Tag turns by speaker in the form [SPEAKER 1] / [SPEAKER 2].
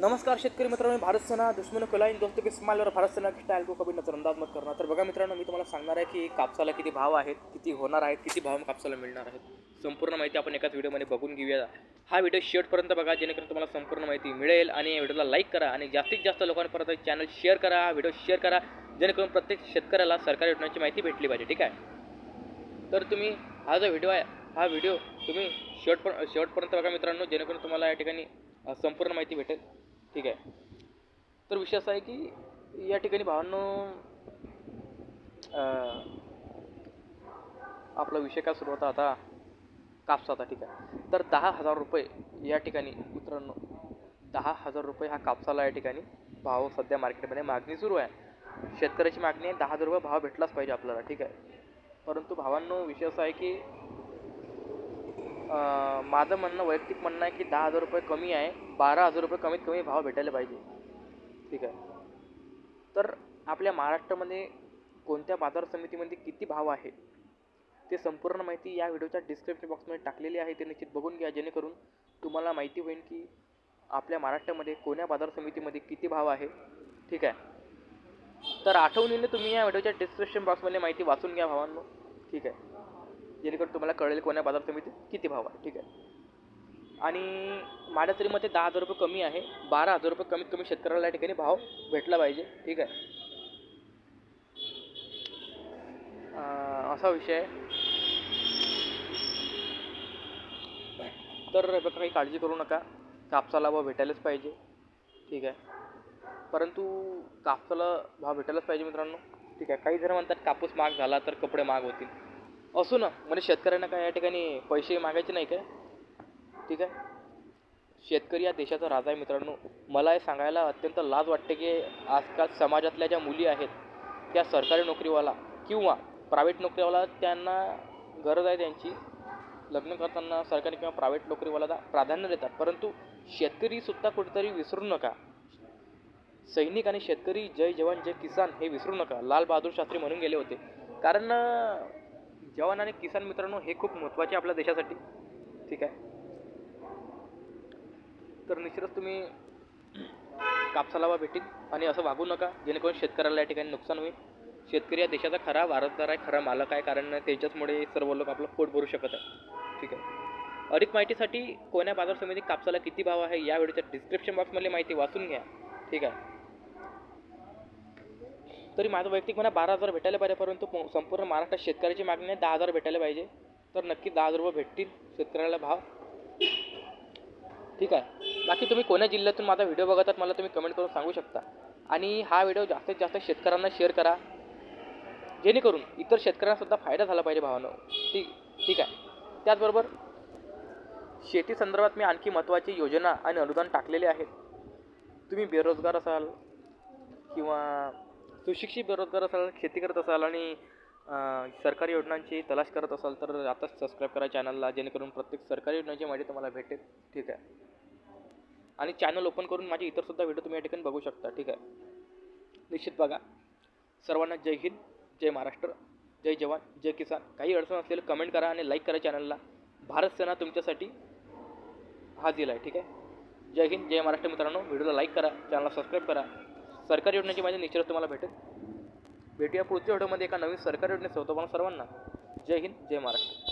[SPEAKER 1] नमस्कार शेतकरी मित्रांनो भारत सेना दुश्मन कलाईन दोस्तों की स्माइल भारत सेना की स्टाईल को कभी नजरअंदाज मत करणार. तर बघा मित्रांनो मी तुम्हाला सांगणार आहे की कापसाला किती भाव आहेत किती होणार आहेत किती भाव कापसाला मिळणार आहेत. संपूर्ण माहिती आपण एकाच व्हिडिओमध्ये बघून घेऊया. हा व्हिडिओ शेवटपर्यंत बघा जेणेकरून तुम्हाला संपूर्ण माहिती मिळेल आणि या व्हिडिओला लाईक करा आणि जास्तीत जास्त लोकांपर्यंत चॅनल शेअर करा हा व्हिडिओ शेअर करा जेणेकरून प्रत्येक शेतकऱ्याला सरकारी योजनांची माहिती भेटली पाहिजे ठीक आहे? तर तुम्ही हा जो व्हिडिओ आहे हा व्हिडिओ तुम्ही शेवटपर्यंत शेवटपर्यंत बघा मित्रांनो जेणेकरून तुम्हाला या ठिकाणी संपूर्ण माहिती भेटेल. ठीक आहे. तर विषय असा आहे की या ठिकाणी भावांनो आपला विषय काय सुरू होता आता? कापसाचा ठीक आहे. तर दहा हजार रुपये या ठिकाणी मित्रांनो दहा हजार रुपये हा कापसाला या ठिकाणी भाव सध्या मार्केटमध्ये मागणी सुरू आहे. शेतकऱ्याची मागणी आहे दहा हजार रुपये भाव भेटलाच पाहिजे आपल्याला ठीक आहे. परंतु भावांनो विषय असा आहे की माझं म्हणणं वैयक्तिक म्हणणं आहे की दहा हजार रुपये कमी आहे. बारा हजार रुपये कमीत कमी भाव भेटायला पाहिजे. ठीक आहे. तर आपल्या महाराष्ट्रामध्ये कोणत्या बाजार समितीमध्ये किती भाव आहे ते संपूर्ण माहिती या व्हिडिओच्या डिस्क्रिप्शन बॉक्समध्ये टाकलेली आहे. ते निश्चित बघून घ्या. जेणेकरून तुम्हाला माहिती होईल की आपल्या महाराष्ट्रामध्ये कोण्या बाजार समितीमध्ये किती भाव आहे. ठीक आहे. तर आठवणीने तुम्ही या व्हिडिओच्या डिस्क्रिप्शन बॉक्समध्ये माहिती वाचून घ्या भावांनो. ठीक आहे. जेणेकरून तुम्हाला कळेल कोण्या बाजारात तुम्ही ते किती भाव आहे. ठीक आहे. आणि माझ्या तरी मते दहा हजार रुपये कमी आहे. बारा हजार रुपये कमीत कमी शेतकऱ्याला या ठिकाणी भाव भेटला पाहिजे. ठीक आहे. असा विषय आहे. तर बघा काही काळजी करू नका. कापसाला भाव भेटायलाच पाहिजे. ठीक आहे. परंतु कापसाला भाव भेटायलाच पाहिजे मित्रांनो. ठीक आहे. काही जण म्हणतात कापूस महाग झाला तर कपडे महाग होतील. असो ना. म्हणजे शेतकऱ्यांना काय या ठिकाणी पैसे मागायचे नाही काय? ठीक आहे? शेतकरी या देशाचा राजा आहे मित्रांनो. मला हे सांगायला अत्यंत लाज वाटते की आजकाल समाजातल्या ज्या मुली आहेत त्या सरकारी नोकरीवाला किंवा प्रायव्हेट नोकरीवाला त्यांना गरज आहे त्यांची. लग्न करताना सरकारी किंवा प्रायव्हेट नोकरीवाला प्राधान्य देतात. परंतु शेतकरीसुद्धा कुठेतरी विसरू नका. सैनिक आणि शेतकरी जय जवान जय किसान हे विसरू नका. लाल बहादूर शास्त्री म्हणून गेले होते. कारण जवान आणि किसान मित्रांनो हे खूप महत्त्वाचे आपल्या देशासाठी. ठीक आहे? तर निश्चितच तुम्ही कापसाला वा भेटेल आणि असं वागू नका. जेणेकरून शेतकऱ्याला या ठिकाणी नुकसान होईल. शेतकरी या देशाचा खरा वारसदार आहे खरा मालक आहे कारण त्याच्याचमुळे सर्व लोक आपलं पोट भरू शकत आहे ठीक आहे? अधिक माहितीसाठी कोण्या बाजार समिती कापसाला किती भाव आहे या व्हिडिओच्या डिस्क्रिप्शन बॉक्समधली माहिती वाचून घ्या. ठीक आहे? तरी माझं वैयक्तिक म्हणा बारा हजार भेटायला पाहिजे परंतु संपूर्ण महाराष्ट्रात शेतकऱ्याची मागणी आहे दहा हजार भेटायला पाहिजे. तर नक्की दहा हजार रुपये भेटतील शेतकऱ्याला भाव. ठीक आहे. बाकी तुम्ही कोण्या जिल्ह्यातून माझा व्हिडिओ बघतात मला तुम्ही कमेंट करून सांगू शकता. आणि हा व्हिडिओ जास्तीत जास्त शेतकऱ्यांना शेअर करा. जेणेकरून इतर शेतकऱ्यांनासुद्धा फायदा झाला पाहिजे भावानं. ठीक ठीक आहे. त्याचबरोबर शेती संदर्भात मी आणखी महत्त्वाची योजना आणि अनुदान टाकलेले आहेत. तुम्ही बेरोजगार असाल किंवा सुशिक्षित बेरोजगार असाल शेती करत असाल आणि सरकारी योजनांची तलाश करत असाल तर आताच सबस्क्राईब करा चॅनलला जेणेकरून प्रत्येक सरकारी योजनांची माहिती तुम्हाला भेटेल ठीक आहे? आणि चॅनल ओपन करून माझे इतरसुद्धा व्हिडिओ तुम्ही या ठिकाणी बघू शकता ठीक आहे? निश्चित बघा. सर्वांना जय हिंद जय महाराष्ट्र जय जवान जय किसान. काही अडचण असलेलं कमेंट करा आणि लाईक करा चॅनलला भारत सेना तुमच्यासाठी हाजीर आहे ठीक आहे? जय हिंद जय महाराष्ट्र मित्रांनो. व्हिडिओला लाईक करा चॅनलला सबस्क्राईब करा. सरकारी योजनेची माहिती निश्चित तुम्हाला भेटेल. भेटूया पुढच्या व्हिडिओमध्ये एका नवीन सरकारी योजनेसह तुम्हाला सर्वांना. जय हिंद जय महाराष्ट्र.